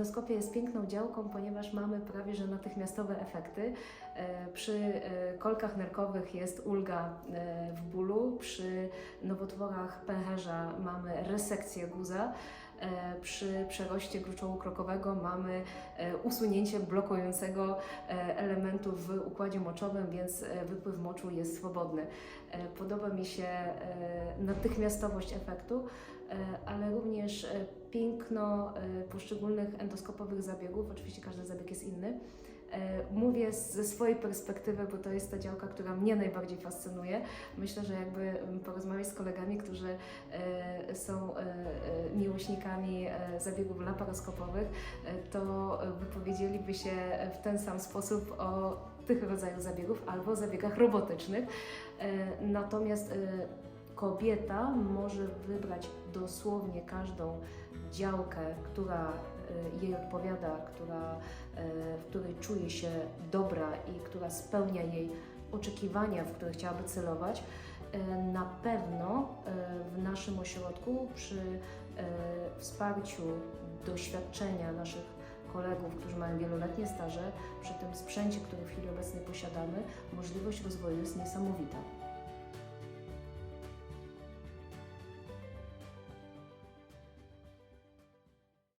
laparoskopia jest piękną działką, ponieważ mamy prawie że natychmiastowe efekty. E, Przy e, kolkach nerkowych jest ulga e, w bólu, przy nowotworach pęcherza mamy resekcję guza, przy przeroście gruczołu krokowego mamy usunięcie blokującego elementu w układzie moczowym, więc wypływ moczu jest swobodny. Podoba mi się natychmiastowość efektu, ale również piękno e, poszczególnych endoskopowych zabiegów. Oczywiście każdy zabieg jest inny. E, Mówię ze swojej perspektywy, bo to jest ta działka, która mnie najbardziej fascynuje. Myślę, że jakby porozmawiać z kolegami, którzy e, są miłośnikami zabiegów laparoskopowych, to wypowiedzieliby się w ten sam sposób o tych rodzajach zabiegów albo zabiegach robotycznych. Natomiast kobieta może wybrać dosłownie każdą działkę, która e, jej odpowiada, która, e, w której czuje się dobra i która spełnia jej oczekiwania, w które chciałaby celować. E, Na pewno w naszym ośrodku przy wsparciu doświadczenia naszych kolegów, którzy mają wieloletnie staże, przy tym sprzęcie, który w chwili obecnej posiadamy, możliwość rozwoju jest niesamowita.